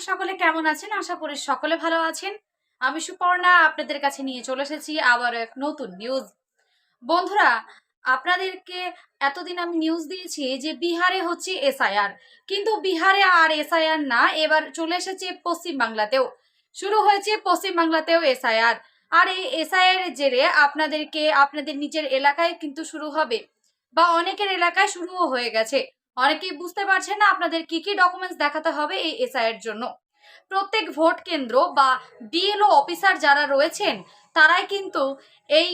আপনারা সকলে কেমন আছেন? আশা করি সকলে ভালো আছেন। আমি সুপর্ণা, আপনাদের কাছে নিয়ে চলে এসেছি আবার এক নতুন নিউজ বন্ধুরা, আপনাদেরকে এতদিন আমি নিউজ দিয়েছি যে বিহারে হচ্ছে এসআইআর কিন্তু বিহারে আর এসআইআর না, এবার চলে এসেছে পশ্চিমবাংলাতেও শুরু হয়েছে পশ্চিমবাংলাতেও এসআইআর আর এই এসআইআর এর জেরে আপনাদেরকে, আপনাদের নিজের এলাকায় কিন্তু শুরু হবে, বা অনেকের এলাকায় শুরুও হয়ে গেছে। অনেকেই বুঝতে পারছেন না আপনাদের কি কি ডকুমেন্টস দেখাতে হবে এই এসআইয়ের জন্য। প্রত্যেক ভোট কেন্দ্র বা বিএলও অফিসার যারা রয়েছেন, তারাই কিন্তু এই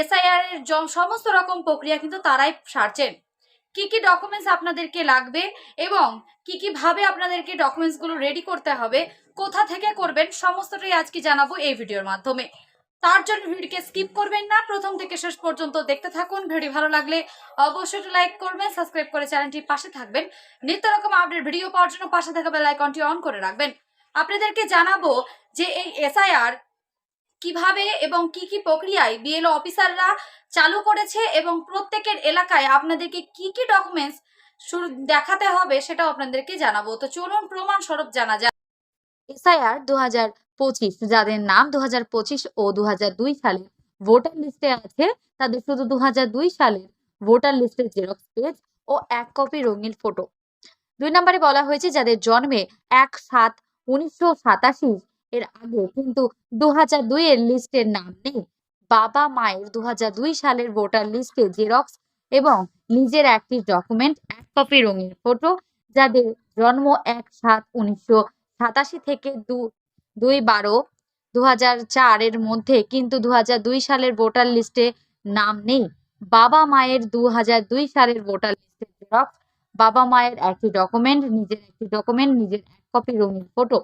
এসআইআর এর সমস্ত রকম প্রক্রিয়া কিন্তু তারাই সারছেন। কি কি ডকুমেন্টস আপনাদেরকে লাগবে এবং কি কি ভাবে আপনাদেরকে ডকুমেন্টসগুলো রেডি করতে হবে, কোথা থেকে করবেন, সমস্তটাই আজকে জানাব এই ভিডিওর মাধ্যমে। তার জন্য ভিডিওকে স্কিপ করবেন না। প্রথম থেকে শেষ পর্যন্ত দেখতে থাকুন। ভিডিও ভালো লাগলে অবশ্যই লাইক করবেন, সাবস্ক্রাইব করে চ্যানেলটির পাশে থাকবেন। নিত্য রকম আপডেট ভিডিও পাওয়ার জন্য পাশে থাকা বেল আইকনটি অন করে রাখবেন। আপনাদেরকে জানাব যে এই এসআইআর কীভাবে এবং কি কি প্রক্রিয়ায় বিএলও অফিসাররা চালু করেছে এবং প্রত্যেকের এলাকায় আপনাদেরকে কি কি ডকুমেন্টস শুরু দেখাতে হবে সেটাও আপনাদেরকে জানাব। তো চলুন প্রমাণ স্বরূপ জানা যাক। এসআইআর দু হাজার পঁচিশ, যাদের নাম দু পঁচিশ ও দু হাজার দুই সালে ভোটার লিস্টে আছে, তাদের শুধু দু হাজার দুই সালের ভোটার লিস্টের জেরক্স পেজ ও এক কপি রঙিন ফটো দুই নম্বরে বলা হয়েছে, যাদের জন্মে এক সাত উনিশশো সাতাশি এর আগে কিন্তু দু হাজার দুই এর লিস্টের নাম নেই, বাবা মায়ের দু দুই সালের ভোটার লিস্টে জেরক্স এবং নিজের একটি ডকুমেন্ট এক কপি রঙিন ফটো যাদের জন্ম এক সাত উনিশশো সাতাশি থেকে দু দুই বারো দু চারের মধ্যে কিন্তু দু হাজার দুই সালের ভোটার লিস্টে নাম নেই। বাবা মায়ের দু দুই সালের ভোটার লিস্টের জেরক্স বাবা মায়ের একটি ডকুমেন্ট নিজের একটি ডকুমেন্ট নিজের এক কপি রঙিন ফটো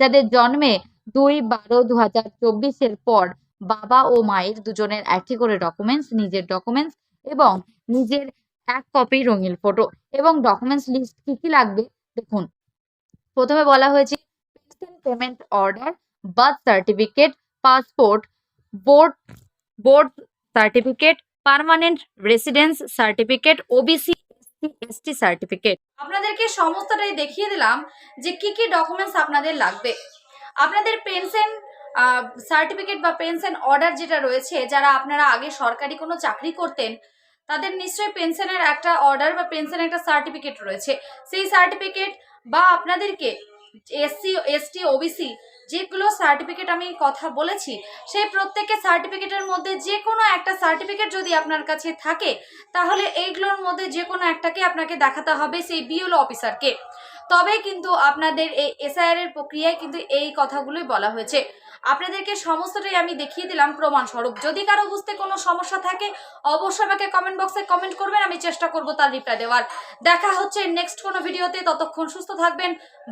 যাদের জন্মে দুই বারো দু চব্বিশের পর বাবা ও মায়ের দুজনের একটি করে ডকুমেন্টস নিজের ডকুমেন্টস এবং নিজের এক কপি রঙিন ফটো এবং ডকুমেন্টস লিস্ট কি কি লাগবে? দেখুন, প্রথমে বলা হয়েছে payment order birth certificate passport board board certificate permanent residence certificate OBC ST certificate আপনাদেরকে সমস্তটাই দেখিয়ে দিলাম যে কি কি ডকুমেন্টস আপনাদের লাগবে। আপনাদের পেনশন সার্টিফিকেট বা পেনশন অর্ডার যেটা রয়েছে, যারা আপনারা আগে সরকারি কোনো চাকরি করতেন, তাদের নিশ্চয়ই পেনশনের একটা অর্ডার বা পেনশনের একটা সার্টিফিকেট রয়েছে। সেই সার্টিফিকেট বা আপনাদেরকে এসসি এসটি ওবিসি যেগুলো সার্টিফিকেট আমি কথা বলেছি, সেই প্রত্যেকের সার্টিফিকেটের মধ্যে যে কোনো একটা সার্টিফিকেট যদি আপনার কাছে থাকে, তাহলে এইগুলোর মধ্যে যে কোনো একটাকে আপনাকে দেখাতে হবে সেই বিএল অফিসারকে তবে কিন্তু আপনাদের এই এসআইআর এর প্রক্রিয়ায় কিন্তু এই কথাগুলোই বলা হয়েছে। আপনাদেরকে সমস্তটাই আমি দেখিয়ে দিলাম প্রমাণ স্বরূপ যদি কারও বুঝতে কোনো সমস্যা থাকে, অবশ্যই আমাকে কমেন্ট বক্সে কমেন্ট করবেন, আমি চেষ্টা করব তার রিপ্লাই দেওয়ার। দেখা হচ্ছে নেক্সট কোনো ভিডিওতে ততক্ষণ সুস্থ থাকবেন,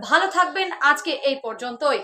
ভালো থাকবেন। আজকে এই পর্যন্তই।